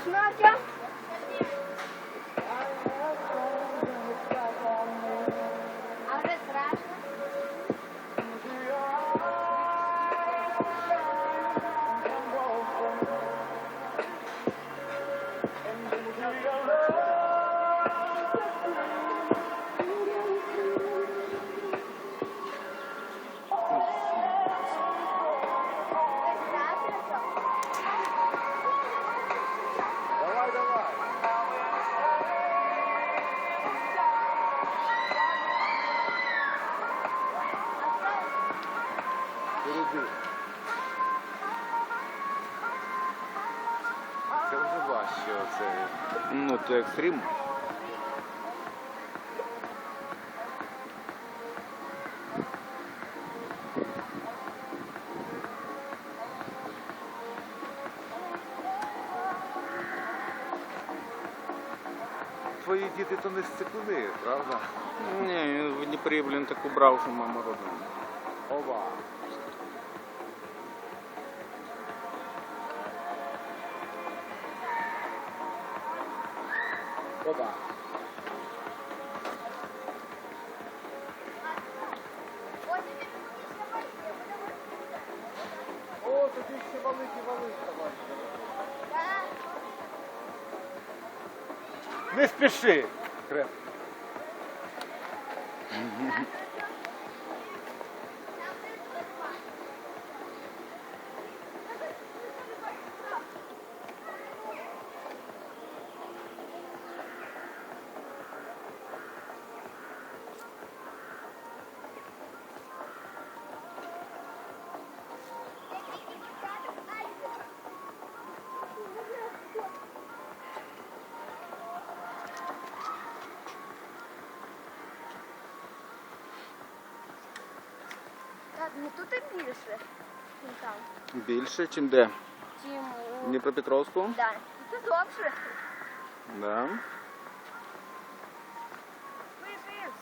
страшно, Артем? А Ну, то. Твої діти то не степуни, правда? Ні, він в Дніпрі, блін, таку брав, що мама родила. Ова. Бачиш, О, тут ще великі велика бачите. Не спіши. Крем. Ну тут і більше. ніж там. Більше, чим де? Чим. Дніпропетровську? Да. Це довше. Да. Вижив.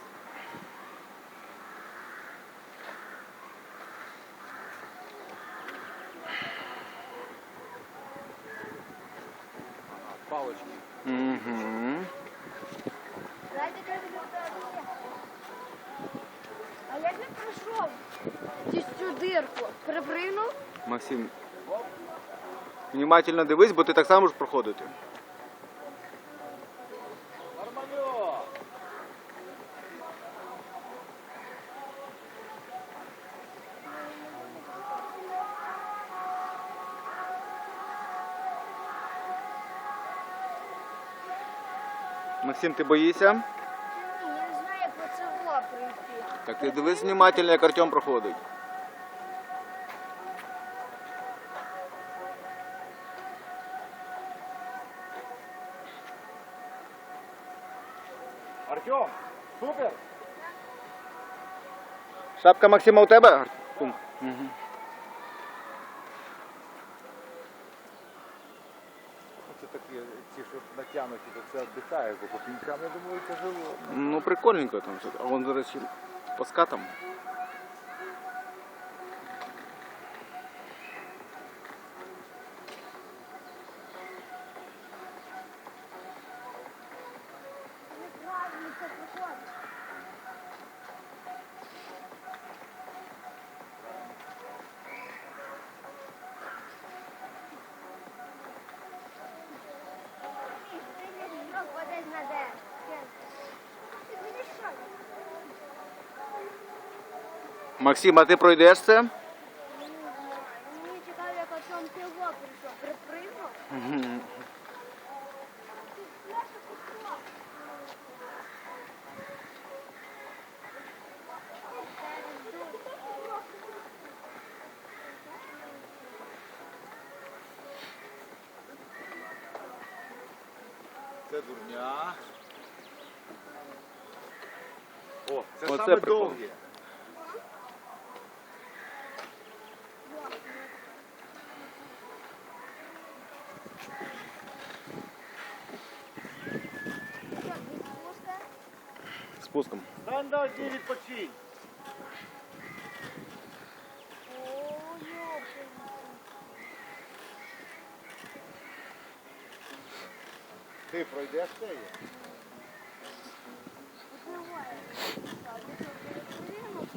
Палочки. Угу. Дайте тебе відповідати. А як він пройшов через цю дирку? Перепригнув? Максим. Внимательно дивись, бо ти так само ж проходити. Максим, ти боїшся? Ні, я не знаю, як по цього пройти. Так ти дивись внимательно, як Артем проходить. Артем, супер. Шапка Максима у тебе? Угу. Це такі, ті, що натягнуті, то це віддихає, бо по пінькам, я думаю, тяжело. Ну прикольненько там. А вон, до речі, по скатам. Максим, а ти пройдеш це? Мені цікаво, як Артем цього прийшов. Припригнув? Це дурня. О, це Оце саме прикол. довге. Що, без спуска? Спуском. Стань на одній відпочинь. О, ёпта. Ти пройдеш неї? Випливає. Так, ти що, перепливемо, чи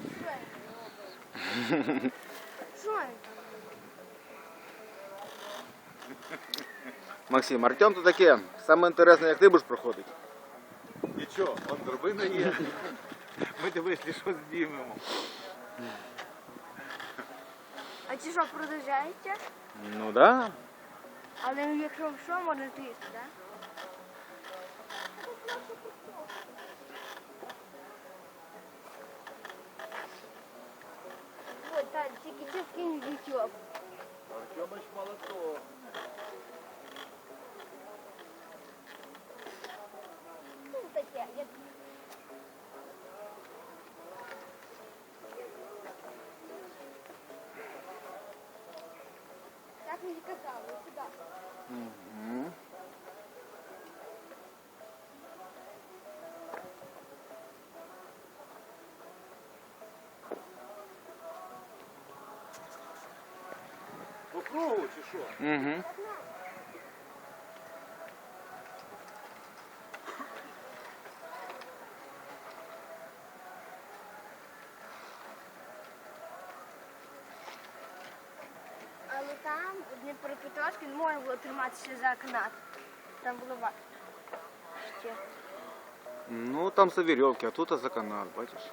що я не роблю? Що я там? Максим, Артем то таке. Саме інтересне, як ти будеш проходити. Нічого, он дробина є. Ми дивись, що знімемо. А ці що, продовжається? Ну да. Але якщо що, можна злізти, так? Ой, так, тільки ти скинь в YouTube. Артемич молоток. Ну, таке, як... Так мені казали, сюди. Угу. По кругу чи що? Угу. Можна було триматися за канат. Там було важко. Ще. Ну там за веревки, а тут за канат, бачиш.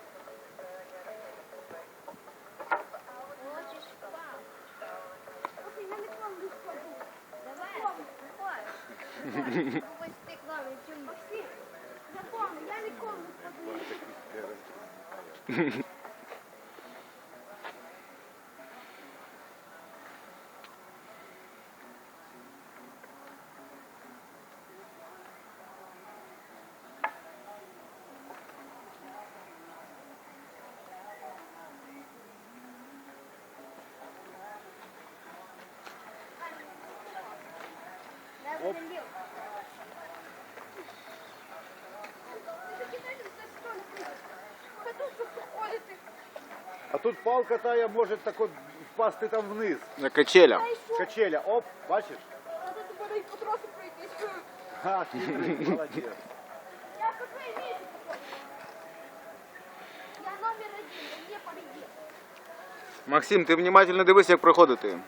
Слухай, я не плаваю впаду. Давай, виходь. Ось ти плавай, чим Максим. Запомни, я ніколи не впаду. Я залів. А тут палка тая може так от впасти там вниз. На качелях. Качеля, оп, бачиш? Надо тебе по тросу пройтись. Ха, хитрий, молодець. Я какой месяц Я номер один, мне победил. Максим, ти внимательно дивись, як проходити.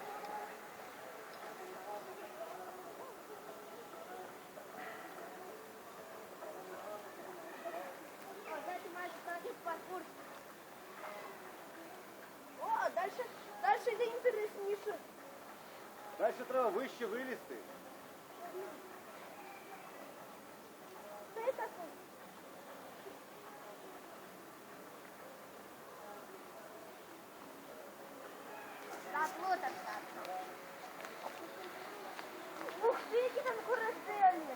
Далі треба вище вилізти. Что это такое? Да, вот так. Ух ты, які там корабелі.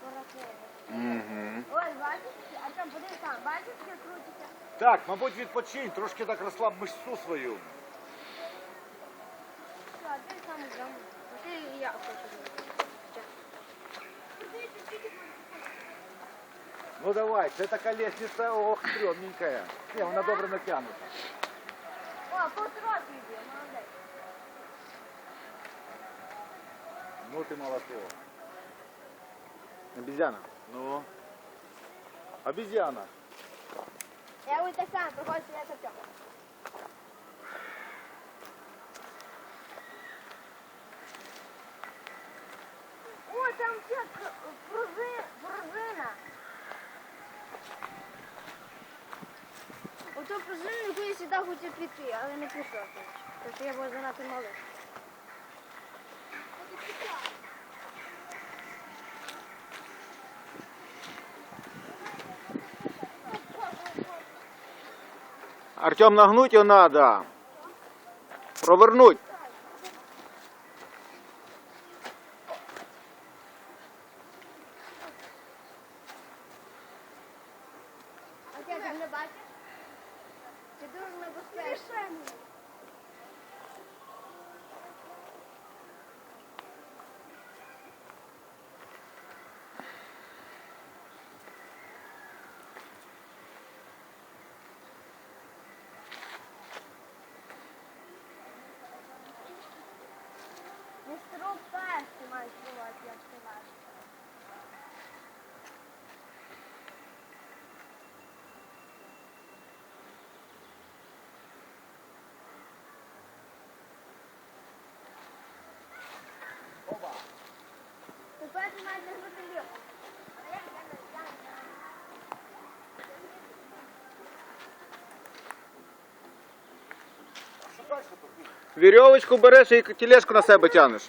Корабелі. Угу. Ой, бачиш? А там, подивись там, бачиш, як крутиться? Так, мабуть, відпочинь, трошки так розслаб мишцю свою. Ну давай, це така лестниця, ох, стрьомненькая. Ні, вона добре натягнута. О, полтора йде, молодець. Ну ти молоток. Обезьяна. Ну. Обезьяна. Я ось так само, приходить я так. О, там ще пр- пружи- пружина. Ото пружину, яку я сюди хотів піти, але не пішов. Тому що я був занадто малий. Артем, нагнуть його треба. Провернуть. Веревочку береш и тележку на себя тягнеш.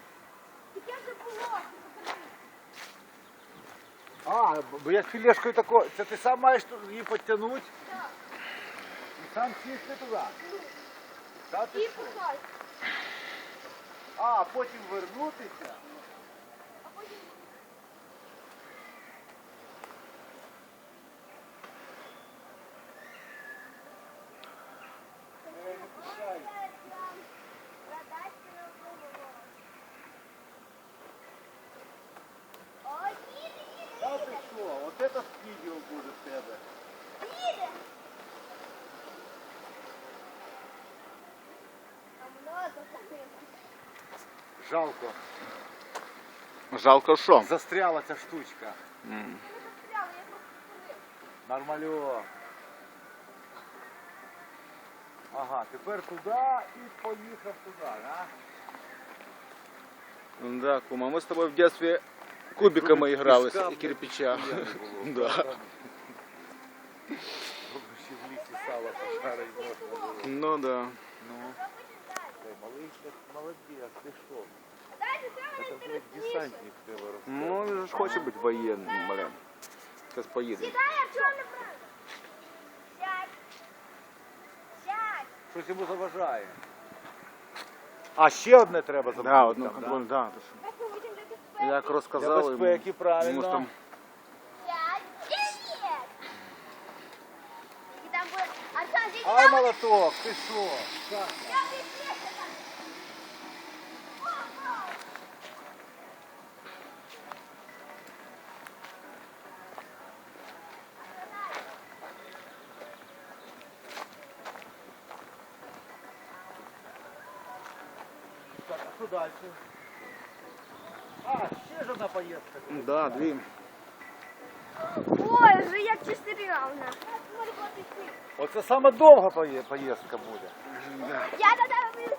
А, я з тележкою тако. Це ти сам маєш її підтягнути? Так. І сам сісти туди. Та ти що? А, потом вернуться? Жалко. Жалко що? Застряла ця штучка. Застряла, Нормальо. Ага, тепер туди і поїхав туди, а? Да, кума, ми з тобою в дитинстві кубиками гралися і кирпича. Да. Ну да. Ну, Що? Дайте, це Це, блядь, десантник. Ну, він ж хоче бути воєнним, блин. Сядь. Сядь. Щось йому заважає. А ще одне треба забути. Да, одну там, контроль, да. то що. Як Для розказали безпеки, правильно. йому там Ай, молоток, ти що? Так. Що далі? А, ще ж одна поїздка. Да, дві. Боже, як чистирявна. Оце саме довга поїздка буде. Я до тебе буду.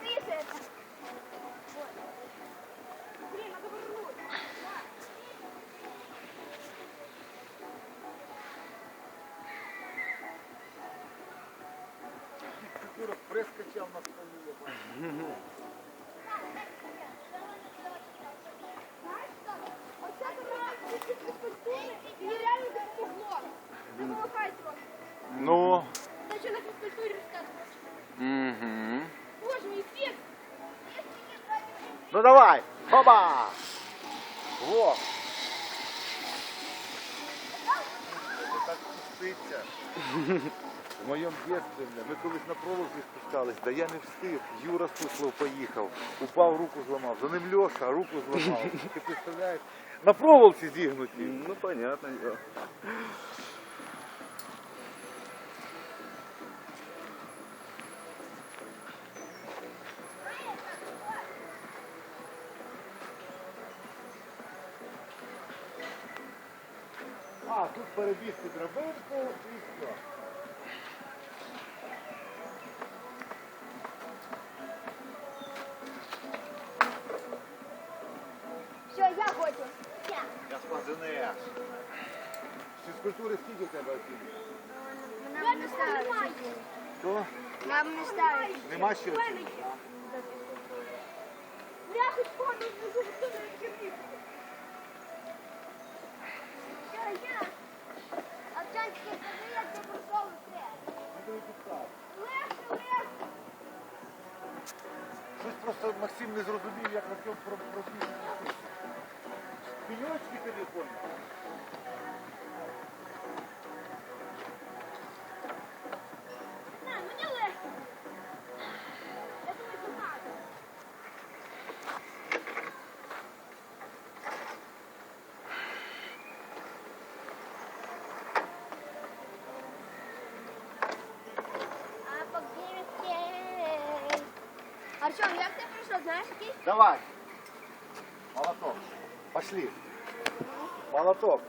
Юра прискочив на столі. ну давай. Хоба! Во! Це так спуститься. В моєму дитинстві бля, ми колись на проволоці спускались, да я не встиг. Юра Суслов поїхав, упав, руку зламав. За ним Льоша, руку зламав. Ти представляєш? На проволоці зігнуті. Ну, понятно. А, тут перебігти драбинку і все. Все, я хочу. Я. Я спазинеш. Фізкультури скільки в тебе оцінює? Я не ставлю. Що? Мам не ставить. Нема ще оцінює? Я хоч не зуб, не відкрив. Я, я. Овчанський, скажи, як ти пройшов треба. Я тобі підказую. Легше, легше. Щось просто Максим не зрозумів, як на цьому про- профілі. Пеньочки телефон. Ти прийшов? Давай. Молоток. Пошли. Молоток.